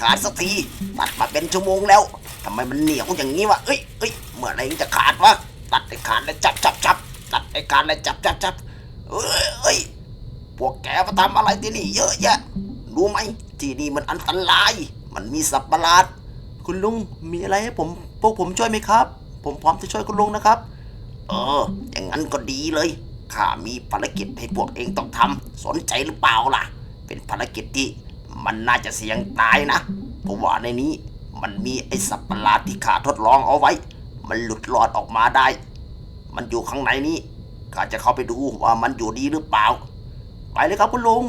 ขาดสักทีตัดมาเป็นชั่วโมงแล้วทำไมมันเหนียวอย่างนี้วะเอ้ยเอ้ยเมื่อไรจะขาดวะตัดไอ้ขาดแล้วจับจับจับตัดไอ้ขาดแล้วจับจับจับเอ้ยเอ้ยพวกแกมาทำอะไรที่นี่เยอะแยะรู้ไหมที่นี่มันอันตราย มันมีสัตว์ประหลาด คุณลุงมีอะไรให้ผมพวกผมช่วยไหมครับ ผมพร้อมจะช่วยคุณลุงนะครับ เออ อย่างนั้นก็ดีเลยข้ามีภารกิจให้พวกเองต้องทำสนใจหรือเปล่าล่ะ เป็นภารกิจที่ มันน่าจะเสี่ยงตายนะ เพราะว่าในนี้มันมีไอสัตว์ประหลาดที่ข้าทดลองเอาไว้ มันหลุดรอดออกมาได้ มันอยู่ข้างในนี้ข้าจะเข้าไปดูว่ามันอยู่ดีหรือเปล่า ไปเลยครับคุณลุง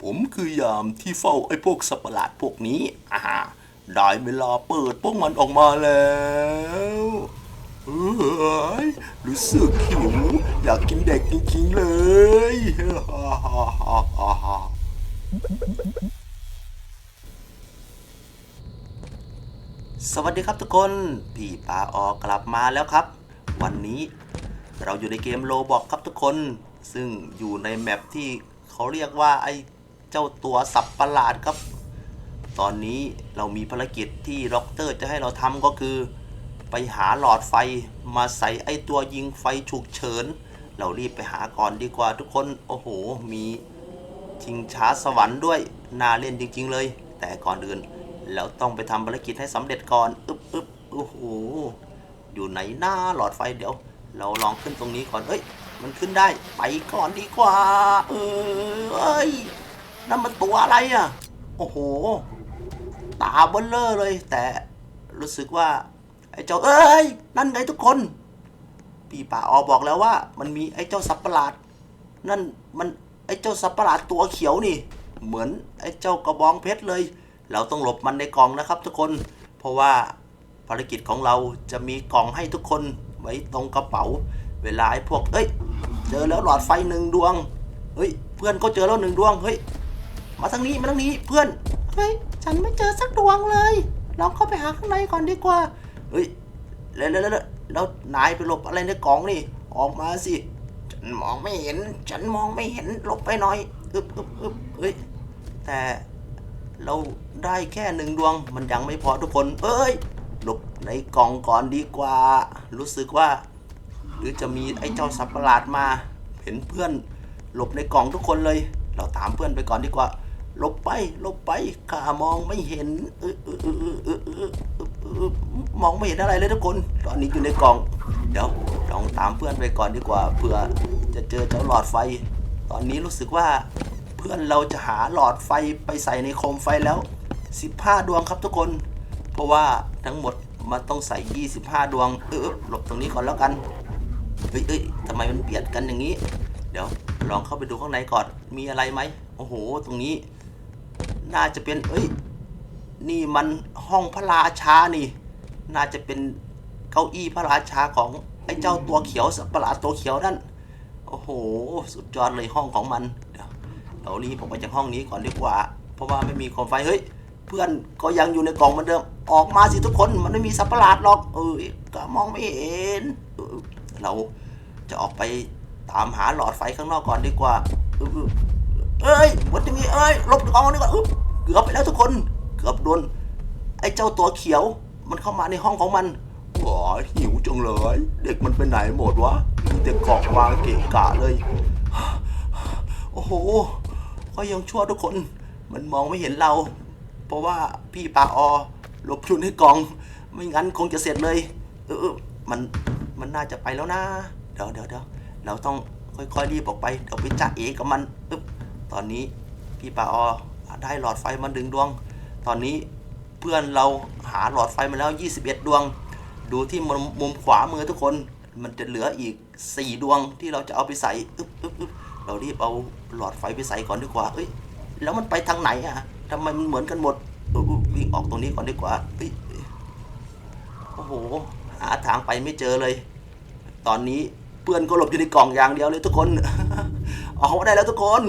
ผมคือยามที่เฝ้าไอ้พวกสัตว์ประหลาดพวกนี้ อ่าได้เวลาเปิดพวกมันออกมาแล้ว รู้สึกหิว อยากกินเด็กจริงๆเลยสวัสดีครับทุกคน พี่ปาออกกลับมาแล้วครับ วันนี้เราอยู่ในเกมโลบอกครับทุกคน ซึ่งอยู่ในแมปที่เขาเรียกว่าไอ้เจ้าตัวสับประหลาดครับ ตอนนี้เรามีภารกิจที่ด็อกเตอร์จะให้เราทำก็คือ ไปหาหลอดไฟมาใส่ไอ้ตัวยิงไฟฉุกเฉิน เรารีบไปหาก่อนดีกว่าทุกคน โอ้โห มีชิงช้าสวรรค์ด้วย น่าเล่นจริง ๆ เลย แต่ก่อนอื่นเราต้องไปทำภารกิจให้สำเร็จก่อน อึ๊บอึ๊บโอ้โห อยู่ไหนหน้าหลอดไฟเดี๋ยว เราลองขึ้นตรงนี้ก่อน เอ้ย มันขึ้นได้ ไปก่อนดีกว่า เออเอ้ย นั่นมันตัวอะไรอะ โอ้โห ตาเบลเลอร์เลย แต่รู้สึกว่า ไอ้เจ้าเอ้ยนั่นไงทุกคน พี่ป่าออบอกแล้วว่า มันมีไอ้เจ้าสัตว์ประหลาด นั่นมันไอ้เจ้าสัตว์ประหลาดตัวเขียวนี่ เหมือนไอ้เจ้ากระบองเพชรเลย เราต้องหลบมันในกล่องนะครับ ทุกคน เพราะว่าภารกิจของเราจะมีกล่องให้ทุกคนไว้ตรงกระเป๋า เวลาไอ้พวก เอ้ย เจอแล้วหลอดไฟหนึ่งดวง เฮ้ย เพื่อนก็เจอแล้วหนึ่งดวง เฮ้ย มาทางนี้ มาทางนี้ เพื่อน เฮ้ย ฉันไม่เจอสักดวงเลยเราเข้าไปหาข้างในก่อนดีกว่า เฮ้ยแล้วแล้วแล้วแล้วนายไปหลบอะไรในกล่องนี่ออกมาสิ ฉันมองไม่เห็น ฉันมองไม่เห็นหลบไปหน่อยอึบอึบอึบเฮ้ยแต่เราได้แค่หนึ่งดวงมันยังไม่พอทุกคน เอ้ยหลบในกล่องก่อนดีกว่า รู้สึกว่า หรือจะมีไอ้เจ้าสัตว์ประหลาดมา เห็นเพื่อนหลบในกล่องทุกคนเลย เราตามเพื่อนไปก่อนดีกว่าหลบไปหลบไปข้ามองไม่เห็นเออเออเออเออ มองไม่เห็นอะไรเลยทุกคน ตอนนี้อยู่ในกล่อง เดี๋ยวลองตามเพื่อนไปก่อนดีกว่าเผื่อจะเจอเจ้าหลอดไฟ ตอนนี้รู้สึกว่าเพื่อนเราจะหาหลอดไฟไปใส่ในโคมไฟแล้ว 15 ดวงครับทุกคน เพราะว่าทั้งหมดมันต้องใส่ 25 ดวง เออหลบตรงนี้ก่อนแล้วกัน เฮ้ยเอ้ยทำไมมันเบียดกันอย่างนี้ เดี๋ยวลองเข้าไปดูข้างในก่อน มีอะไรไหม โอ้โห ตรงนี้ น่าจะเป็น เอ้ย นี่มันห้องพระราชานี่ น่าจะเป็นเก้าอี้พระราชาของไอ้เจ้าตัวเขียวสัประหลาดตัวเขียวนั่น โอ้โห สุดยอดเลยห้องของมัน เดี๋ยวเรารีบออกไปจากห้องนี้ก่อนดีกว่า เพราะว่าไม่มีโคมไฟ เฮ้ย เพื่อนก็ยังอยู่ในกล่องเหมือนเดิม ออกมาสิทุกคน มันไม่มีสัประหลาดหรอก เออก็มองไม่เห็น เราจะออกไปตามหาหลอดไฟข้างนอกก่อนดีกว่า เอ้ยมันจะมีเอ้ยลบกล่องนี้ก่อนอุ๊บเกือบไปแล้วทุกคน เกือบโดนไอ้เจ้าตัวเขียว มันเข้ามาในห้องของมันโอ้ยหิวจังเลย เด็กมันไปไหนหมดวะมีแต่กล่องวางเกะกะเลย โอ้โหก็ยังชั่วทุกคน มันมองไม่เห็นเรา เพราะว่าพี่ปาออหลบอยู่ในกอง ไม่งั้นคงจะเสร็จเลย เออมันมันน่าจะไปแล้วนะ เดี๋ยวเดี๋ยวเดี๋ยวเราต้องค่อยๆรีบออกไป เดี๋ยวไปจ้าเอกับมันอึ๊บตอนนี้พี่ปาออได้หลอดไฟมาดึงดวง ตอนนี้เพื่อนเราหาหลอดไฟมาแล้ว 21 ดวง ดูที่มุมขวามือทุกคน มันจะเหลืออีก 4 ดวงที่เราจะเอาไปใส่อึ๊บอึ๊บอึ๊บเรารีบเอาหลอดไฟไปใส่ก่อนดีกว่า เอ้ย แล้วมันไปทางไหนอะทำไมมันเหมือนกันหมด วิ่งออกตรงนี้ก่อนดีกว่าเอ้ยโอ้โห หาทางไปไม่เจอเลย ตอนนี้เพื่อนก็หลบอยู่ในกล่องอย่างเดียวเลยทุกคน ออกมาได้แล้วทุกคน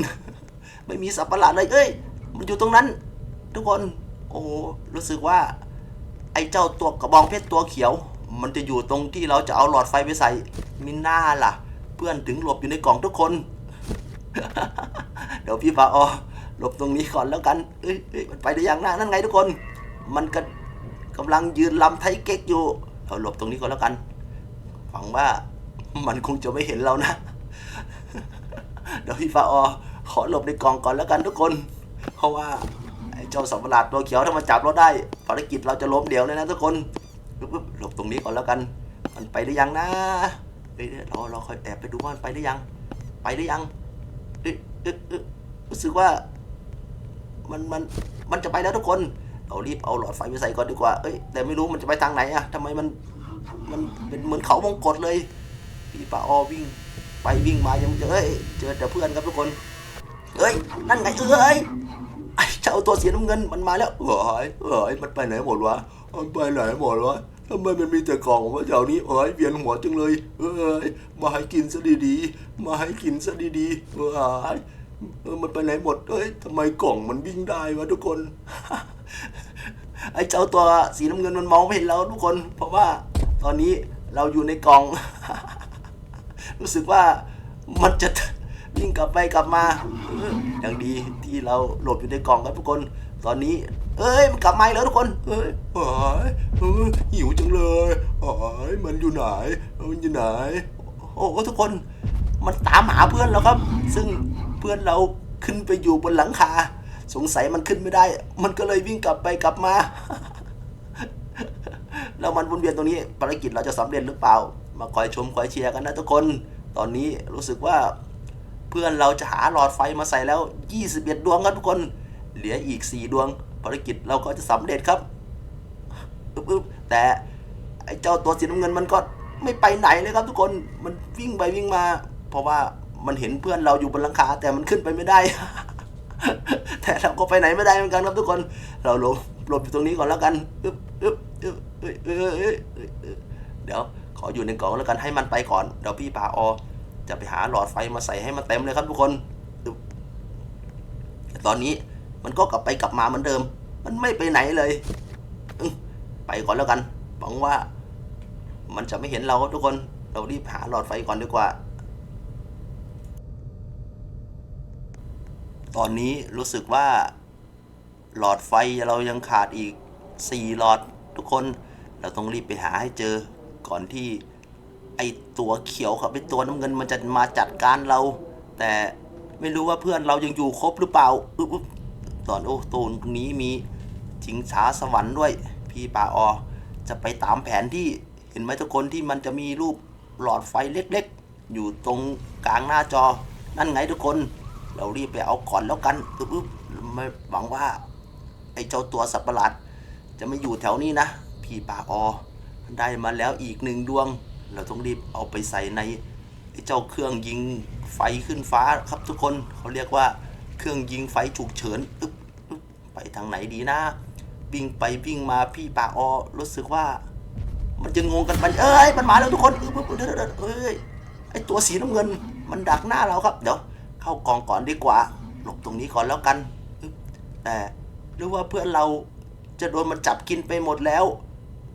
ไม่มีสัตว์ประหลาดเลย เอ้ย มันอยู่ตรงนั้น ทุกคน โอ้รู้สึกว่า ไอ้เจ้าตัวกระบองเพชรตัวเขียว มันจะอยู่ตรงที่เราจะเอาหลอดไฟไปใส่มิน่าล่ะ เพื่อนถึงหลบอยู่ในกล่องทุกคน เดี๋ยวพี่ปาออหลบตรงนี้ก่อนแล้วกันเอ้ยมันไปได้ยังหน้านั่นไงทุกคน มันก็กำลังยืนลำไทยเก๊กอยู่เราหลบตรงนี้ก่อนแล้วกันหวังว่ามันคงจะไม่เห็นเรานะ เดี๋ยวพี่ปาออขอหลบในกล่องก่อนแล้วกันทุกคน เพราะว่า เจ้าสัตว์ประหลาดตัวเขียวถ้ามันจับเราได้ภารกิจเราจะล้มเหลวเลยนะทุกคนปึ๊บปึ๊บหลบตรงนี้ก่อนแล้วกัน มันไปได้ยังนะเอ้ยเราเราคอยแอบไปดูว่ามันไปได้ยัง ไปได้ยังเอ้ยเอ้ยเอ้ยรู้สึกว่า มันมันมันจะไปแล้วทุกคน เรารีบเอาหลอดไฟไปใส่ก่อนดีกว่าเอ้ยแต่ไม่รู้มันจะไปทางไหนอะทำไมมันมันเป็นเหมือนเขาวงกตเลยพี่ปาออวิ่ง ไปวิ่งมายังเจอเอ้เจอแต่เพื่อนครับทุกคนเอ้ยนั่นไงเอ้ยอ้เจ้ ตัวสีน้ำเงินมันมาแล้วเอ้ยเอ้ยมันไปไหนหมดวะมันไปไหนหมดวะทำไมมันมีแต่กล่องวะแถวนี้เอ้ยเวียนหัวจังเลย เอ้ยมาให้กินซะดีๆมาให้กินซะดีๆเอ้ยเออมันไปไหนหมดเอ้ยทำไมกล่องมันวิ่งได้วะทุกคน ไอ้เจ้าตัวสีน้ำเงินมันมองไม่เห็นเราทุกคน เพราะว่าตอนนี้เราอยู่ในกล่อง รู้สึกว่ามันจะ วิ่งกลับไปกลับมาอย่างดีที่เราหลบอยู่ในกล่องครับทุกคน ตอนนี้ เอ้ยมันกลับมาแล้วทุกคน เอ้ยเอ้ยเอ้ยหิวจังเลยเอ้ยมันอยู่ไหน มันอยู่ไหน โอ้โหทุกคน มันตามหาเพื่อนแล้วครับ ซึ่งเพื่อนเราขึ้นไปอยู่บนหลังคา สงสัยมันขึ้นไม่ได้ มันก็เลยวิ่งกลับไปกลับมา แล้วมันวนเวียนตรงนี้ภารกิจเราจะสำเร็จหรือเปล่า มาคอยชมคอยเชียร์กันนะทุกคน ตอนนี้รู้สึกว่า เพื่อนเราจะหาหลอดไฟมาใส่แล้ว 21 ดวงครับทุกคน เหลืออีก 4 ดวง ภารกิจเราก็จะสำเร็จครับอึ๊บอึ๊บแต่ไอ้เจ้าตัวสีน้ำเงินมันก็ไม่ไปไหนเลยครับทุกคน มันวิ่งไปวิ่งมา เพราะว่ามันเห็นเพื่อนเราอยู่บนหลังคาแต่มันขึ้นไปไม่ได้ แต่เราก็ไปไหนไม่ได้เหมือนกันครับทุกคน เราหลบหลบอยู่ตรงนี้ก่อนแล้วกันอึ๊บอึ๊บอึ๊บเอ้ยเอ้ยเอ้ยเอ้ยเอ้ยเดี๋ยวขออยู่ในกล่องแล้วกันให้มันไปก่อน เดี๋ยวพี่ปาออ จะไปหาหลอดไฟมาใส่ให้มันเต็มเลยครับทุกคนตอนนี้มันก็กลับไปกลับมาเหมือนเดิม มันไม่ไปไหนเลย ไปก่อนแล้วกันหวังว่า มันจะไม่เห็นเราทุกคน เรารีบหาหลอดไฟก่อนดีกว่า ตอนนี้รู้สึกว่า หลอดไฟเรายังขาดอีก 4 หลอดทุกคน เราต้องรีบไปหาให้เจอก่อนที่ อตัวเขียวครับไอตัวน้ำเงินมันจะมาจัดการเรา แต่ไม่รู้ว่าเพื่อนเรายังอยู่ครบหรือเปล่าอึ๊บตอนโอ้ตรงนี้มีชิงช้าสวรรค์ด้วย พี่ป่าออ จะไปตามแผนที่เห็นไหมทุกคนที่มันจะมีรูปหลอดไฟเล็กๆ อยู่ตรงกลางหน้าจอ นั่นไงทุกคน เรารีบไปเอาก่อนแล้วกันอึ๊บอึ๊บไม่หวังว่า ไอ้เจ้าตัวสัตว์ประหลาด จะไม่อยู่แถวนี้นะ พี่ป่าออได้มาแล้วอีกหนึ่งดวง เราต้องรีบเอาไปใส่ในไอ้เจ้าเครื่องยิงไฟขึ้นฟ้าครับทุกคนเขาเรียกว่าเครื่องยิงไฟฉุกเฉินอึ๊บไปทางไหนดีนะวิ่งไปวิ่งมาพี่ปาออรู้สึกว่า มันจะงงกันไปเอ้ยมันมาแล้วทุกคนเดี๋ยเอ้ยไอ้ตัวสีน้ำเงิน มันดักหน้าเราครับ เดี๋ยวเข้ากองก่อนดีกว่า หลบตรงนี้ก่อนแล้วกันแต่หรือว่าเพื่อนเราจะโดนมันจับกินไปหมดแล้ว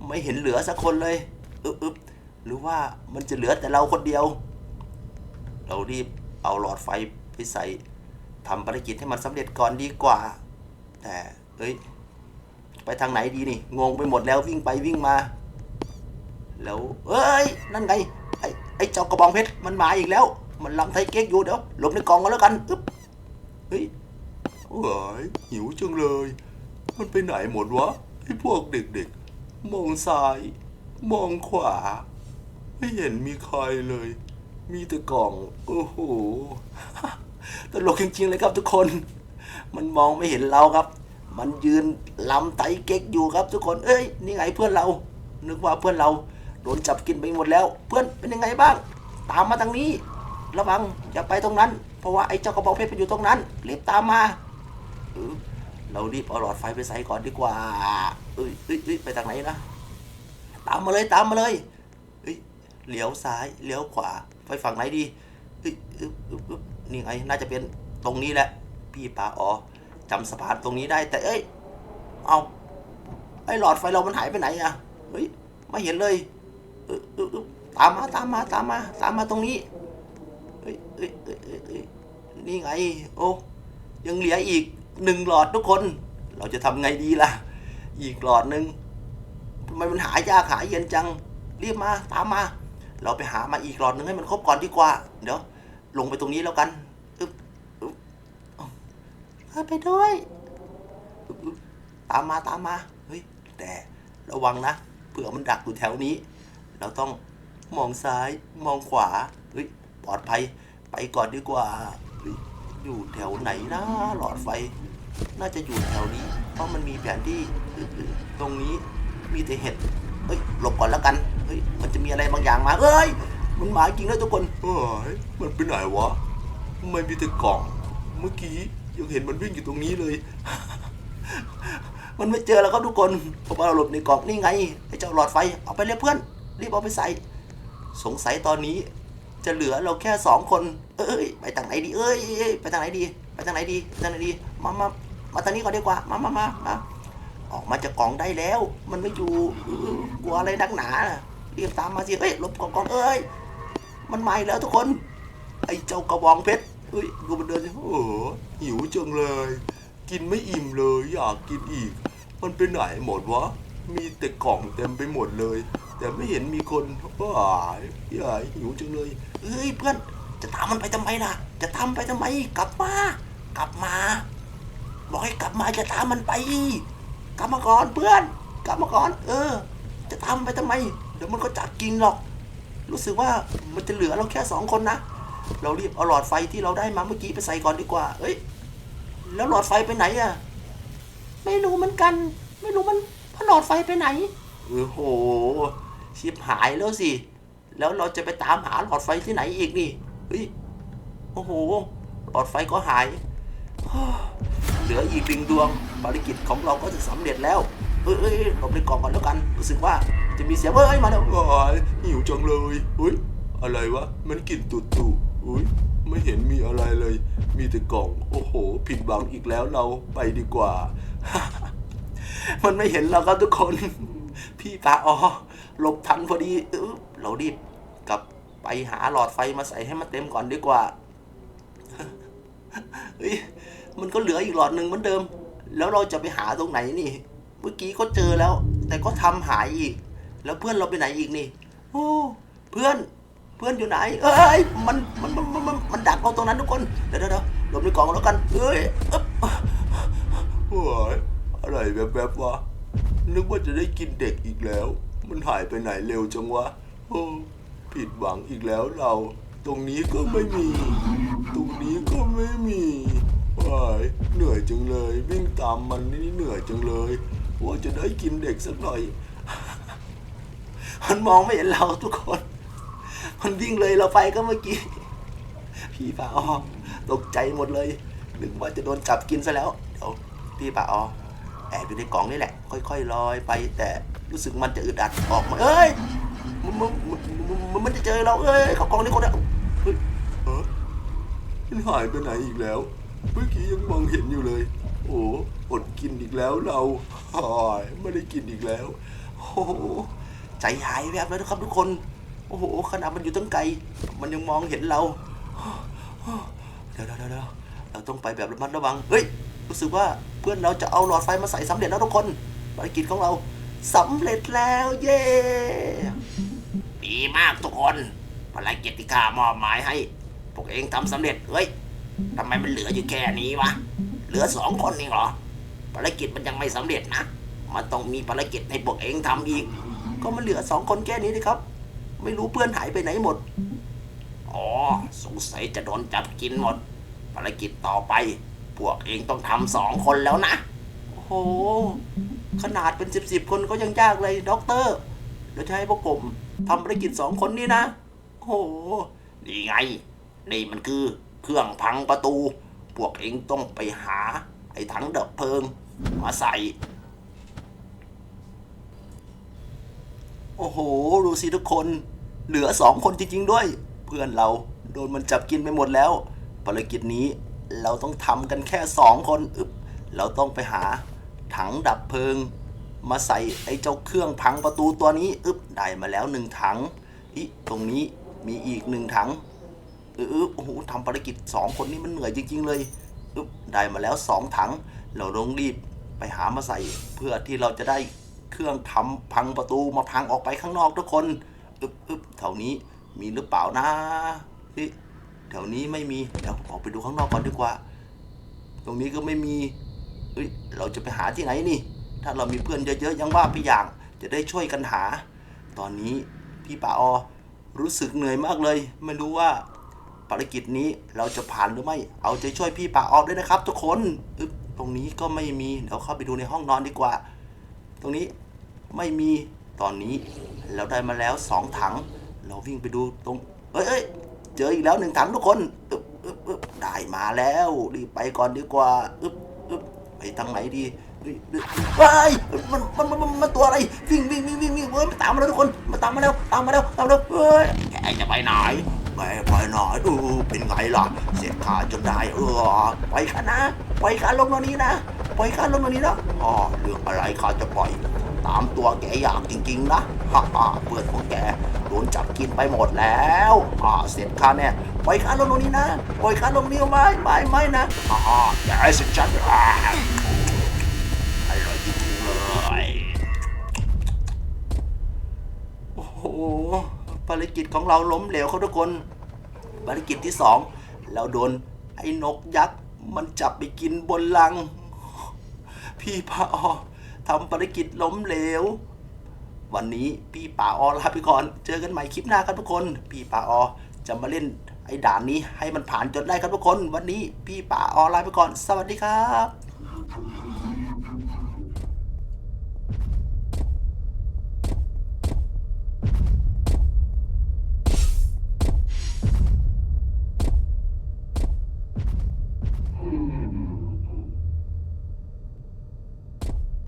ไม่เห็นเหลือสักคนเลยอึ๊บ หรือว่ามันจะเหลือแต่เราคนเดียว เรารีบเอาหลอดไฟไปใส่ทำภารกิจให้มันสำเร็จก่อนดีกว่า แต่เอ้ย ไปทางไหนดีนี่ งงไปหมดแล้ววิ่งไปวิ่งมา แล้วเอ้ย นั่นไง ไอ้ไอ้เจ้ากระบองเพชรมันมาอีกแล้ว มันลำไทยเก๊กอยู่เดี๋ยวหลบในกองกันแล้วกันอึ๊บเฮ้ยเอ้ยหิวจังเลย มันไปไหนหมดวะไอ้พวกเด็กๆ มองซ้าย มองขวา ไม่เห็นมีใครเลย มีแต่กล่อง โอ้โห ตลกจริงๆเลยครับทุกคน มันมองไม่เห็นเราครับ มันยืนลำไตเก๊กอยู่ครับทุกคน เอ้ย นี่ไงเพื่อนเรา นึกว่าเพื่อนเรา โดนจับกินไปหมดแล้ว เพื่อนเป็นยังไงบ้าง ตามมาทางนี้ ระวังอย่าไปตรงนั้น เพราะว่าไอ้เจ้ากระบอกเพชรไปอยู่ตรงนั้น รีบตามมาเออเรารีบเอาหลอดไฟไปใส่ก่อนดีกว่าเอ้ยเอ้ยเอ้ยไปทางไหนนะ ตามมาเลย ตามมาเลย เลี้ยวซ้าย เลี้ยวขวา ไปฝั่งไหนดีนี่ไงน่าจะเป็นตรงนี้แหละ พี่ป๋าอ๋อจำสะพานตรงนี้ได้ แต่เอ้ย เอาไอ้หลอดไฟเรามันหายไปไหนอะเฮ้ยไม่เห็นเลยเออเออตามมาตามมาตามมาตามมาตรงนี้เอ้ยเอ้ยเอ้ยเอ้ยนี่ไง โอ้ยังเหลืออีกหนึ่งหลอดทุกคน เราจะทำไงดีล่ะ อีกหลอดหนึ่งทำไมมันหายากหายเย็นจัง รีบมา ตามมา เราไปหามาอีกหลอดหนึ่งให้มันครบก่อนดีกว่า เดี๋ยว ลงไปตรงนี้แล้วกันอึ๊บอึ๊บเอาไปด้วยตามมาตามมาเฮ้ยแต่ระวังนะเผื่อมันดักอยู่แถวนี้ เราต้องมองซ้ายมองขวาเฮ้ยปลอดภัยไปก่อนดีกว่าอยู่แถวไหนนะหลอดไฟ น่าจะอยู่แถวนี้ เพราะมันมีแผนที่ตรงนี้มีแต่เห็ด เฮ้ยหลบก่อนแล้วกันเฮ้ยมันจะมีอะไรบางอย่างมาเฮ้ยมันมาจริงแล้วทุกคนเฮ้ยมันไปไหนวะทำไมมีแต่กล่อง เมื่อกี้ยังเห็นมันวิ่งอยู่ตรงนี้เลย มันไม่เจอแล้วครับทุกคนเพราะว่าเราหลบในกล่องนี่ไงไอ้เจ้าหลอดไฟเอาไปเลยเพื่อนรีบเอาไปใส่ สงสัยตอนนี้จะเหลือเราแค่สองคน เอ้ย ไปทางไหนดี เอ้ยเอ้ยไปทางไหนดี ไปทางไหนดี ไปทางไหนดี มามามาทางนี้ก่อนดีกว่า มามามามา ออกมาจากกล่องได้แล้ว มันไม่อยู่กลัวอะไรนักหนาน่ะรีบตามมาสิเอ้ยลบกล่องเอ้ยมันมาอีกแล้วทุกคน ไอ้เจ้ากระบองเพชรเฮ้ยดูมันเดินโอ้หหิวจังเลย กินไม่อิ่มเลยอยากกินอีก มันไปไหนหมดวะมีแต่กล่องเต็มไปหมดเลย แต่ไม่เห็นมีคนว้ายยายหิวจังเลยเฮ้ยเพื่อนจะตามมันไปทำไมล่ะ จะตามไปทำไมกลับมากลับมา บอกให้กลับมาจะตามมันไป กลับมก่อนเพื่อนกลับมก่อนเออ จะตาไปทำไม เดี๋ยวมันก็จับกินหรอก รู้สึกว่ามันจะเหลือเราแค่สองคนนะ เรารีบเอาหลอดไฟที่เราได้มาเมื่อกี้ไปใส่ก่อนดีกว่า เอ้ย แล้วหลอดไฟไปไหนอะไม่รู้เหมือนกัน ไม่รู้มันพหลอดไฟไปไหน โอ้โห ชิบหายแล้วสิ แล้วเราจะไปตามหาหลอดไฟที่ไหนอีกนี่ เฮ้ย โอ้โห หลอดไฟก็หาย เหลืออีกหนึ่งดวงภารกิจของเราก็จะสำเร็จแล้วเอ้ยเอ้ยเอ้ยหลบในกล่องก่อนแล้วกันรู้สึกว่าจะมีเสียงเอ้ยมาแล้วโอ้ยหิวจังเลยอุ้ยอะไรวะมันกลิ่นตุ่ๆอุ้ยไม่เห็นมีอะไรเลย มีแต่กล่องโอ้โห ผิดหวังอีกแล้วเราไปดีกว่า มันไม่เห็นเราครับทุกคน พี่ปาอ๋อหลบทันพอดีเออเรารีบกลับไปหาหลอดไฟมาใส่ให้มันเต็มก่อนดีกว่าเฮ้ย มันก็เหลืออีกหลอดหนึ่งเหมือนเดิม แล้วเราจะไปหาตรงไหนนี่ เมื่อกี้ก็เจอแล้ว แต่ก็ทำหายอีก แล้วเพื่อนเราไปไหนอีกนี่โอ้เพื่อนเพื่อนอยู่ไหน เอ้ยมันมันมันมันมันดักเราตรงนั้นทุกคนเดี๋ยวเดี๋ยวหลบในกล่องแล้วกันเอ้ยอึ๊บโอ้ยอะไรแวบๆวะนึกว่าจะได้กินเด็กอีกแล้ว มันหายไปไหนเร็วจังวะโอ้ผิดหวังอีกแล้วเรา ตรงนี้ก็ไม่มี ตรงนี้ก็ไม่มี ว้ายเหนื่อยจังเลย วิ่งตามมันนี่เหนื่อยจังเลยว่าจะได้กินเด็กสักหน่อย มันมองไม่เห็นเราทุกคน มันวิ่งเลยเราไปก็เมื่อกี้พี่ป่าออตกใจหมดเลยนึกว่าจะโดนจับกินซะแล้วเดี๋ยวพี่ป่าออแอบอยู่ในกล่องนี่แหละ ค่อยๆลอยไป แต่รู้สึกมันจะอึดอัดออกมา เอ้ยมันมันมันมันมันจะเจอเราเอ้ยเขากล่องนี้คนเดียวเฮ้ยเออมันหายไปไหนอีกแล้ว เมื่อกี้ยังมองเห็นอยู่เลย โอ้อดกินอีกแล้วเราหายไม่ได้กินอีกแล้ว โอ้โหใจหายแวบแล้วนะครับทุกคน โอ้โหขนาดมันอยู่ตั้งไกล มันยังมองเห็นเราเดี๋ยวเดี๋ยวเดี๋ยวเราต้องไปแบบระมัดระวัง เฮ้ย รู้สึกว่าเพื่อนเราจะเอาหลอดไฟมาใส่สำเร็จแล้วทุกคนภารกิจของเราสำเร็จแล้วเย้ดีมากทุกคนภารกิจที่ข้ามอบหมายให้พวกเองทำสำเร็จเฮ้ย ทำไมมันเหลืออยู่แค่นี้วะ เหลือสองคนเองเหรอ ภารกิจมันยังไม่สำเร็จนะ มันต้องมีภารกิจให้พวกเองทำอีก ก็มันเหลือสองคนแค่นี้นะครับ ไม่รู้เพื่อนหายไปไหนหมด อ๋อ สงสัยจะโดนจับกินหมด ภารกิจต่อไป พวกเองต้องทำสองคนแล้วนะ โอ้โห ขนาดเป็นสิบสิบคนก็ยังยากเลยด็อกเตอร์ เดี๋ยวจะให้พวกผมทำภารกิจสองคนนี้นะ โอ้โห นี่ไง นี่มันคือ เครื่องพังประตู พวกเองต้องไปหา ไอ้ถังดับเพลิง มาใส่ โอ้โห ดูสิทุกคน เหลือสองคนจริง ๆ ด้วย เพื่อนเราโดนมันจับกินไปหมดแล้ว ภารกิจนี้เราต้องทำกันแค่สองคนอึบเราต้องไปหา ถังดับเพลิง มาใส่ไอ้เจ้าเครื่องพังประตูตัวนี้อึบได้มาแล้วหนึ่งถังอีตรงนี้มีอีกหนึ่งถัง เออโอ้โหทำภารกิจสองคนนี้มันเหนื่อยจริง ๆ เลยได้มาแล้วสองถัง เราต้องรีบไปหามาใส่ เพื่อที่เราจะได้เครื่องทำพังประตูมาพังออกไปข้างนอกทุกคนอึ๊บอึ๊บแถวนี้มีหรือเปล่านะเฮ้ยแถวนี้ไม่มีเดี๋ยวออกไปดูข้างนอกก่อนดีกว่า ตรงนี้ก็ไม่มีเฮ้ยเราจะไปหาที่ไหนนี่ ถ้าเรามีเพื่อนเยอะๆยังว่าพี่อย่าง จะได้ช่วยกันหา ตอนนี้พี่ปาออรู้สึกเหนื่อยมากเลย ไม่รู้ว่า ภารกิจนี้เราจะผ่านหรือไม่ เอาใจช่วยพี่ปาออกด้วยนะครับ ทุกคนอึ๊บตรงนี้ก็ไม่มีเดี๋ยวเข้าไปดูในห้องนอนดีกว่า ตรงนี้ไม่มีตอนนี้เราได้มาแล้วสองถัง เราวิ่งไปดูตรงเอ้ยเอ้ยเจออีกแล้วหนึ่งถังทุกคนอึ๊บอึ๊บอึ๊บได้มาแล้วรีบไปก่อนดีกว่าอึ๊บอึ๊บไปทางไหนดีเฮ้ยเฮ้ยมันมันมันมันตัวอะไรวิ่งวิ่งวิ่งวิ่งวิ่งเฮ้ยมันตามมาแล้วทุกคนมาตามมาแล้วตามมาแล้วตามมาแล้วเฮ้ยแกจะไปไหน แกไปหนเออเป็นไงล่ะ เสียขาจนได้เออไปข้านะไปข้าลงตรงนี้นะไปข้าลงตรงนี้นะอ๋อเรื่องอะไรข้าจะปล่อย ตามตัวแกอยางจริงๆนะฮ่าฮ่าเพื่อนของแกโดนจับกินไปหมดแล้วอ่าเสร็จข้าแน่ปล่อยข้าลงตรงนี้นะปล่อยข้าลงนี้ไม่ไม่ไม่นะฮ่าฮ่าแกสิฉันอ่าอร่อยจริงๆเลยโอ้โห ภารกิจของเราล้มเหลวเขาทุกคน ภารกิจที่สองเราโดนไอ้นกยักษ์มันจับไปกินบนลัง พี่พาออทำภารกิจล้มเหลว วันนี้พี่ป่าออลาไปก่อน เจอกันใหม่คลิปหน้าครับทุกคน พี่ป่าออจะมาเล่นไอ้ด่านนี้ให้มันผ่านจนได้ครับทุกคน วันนี้พี่ป่าออลาไปก่อน สวัสดีครับ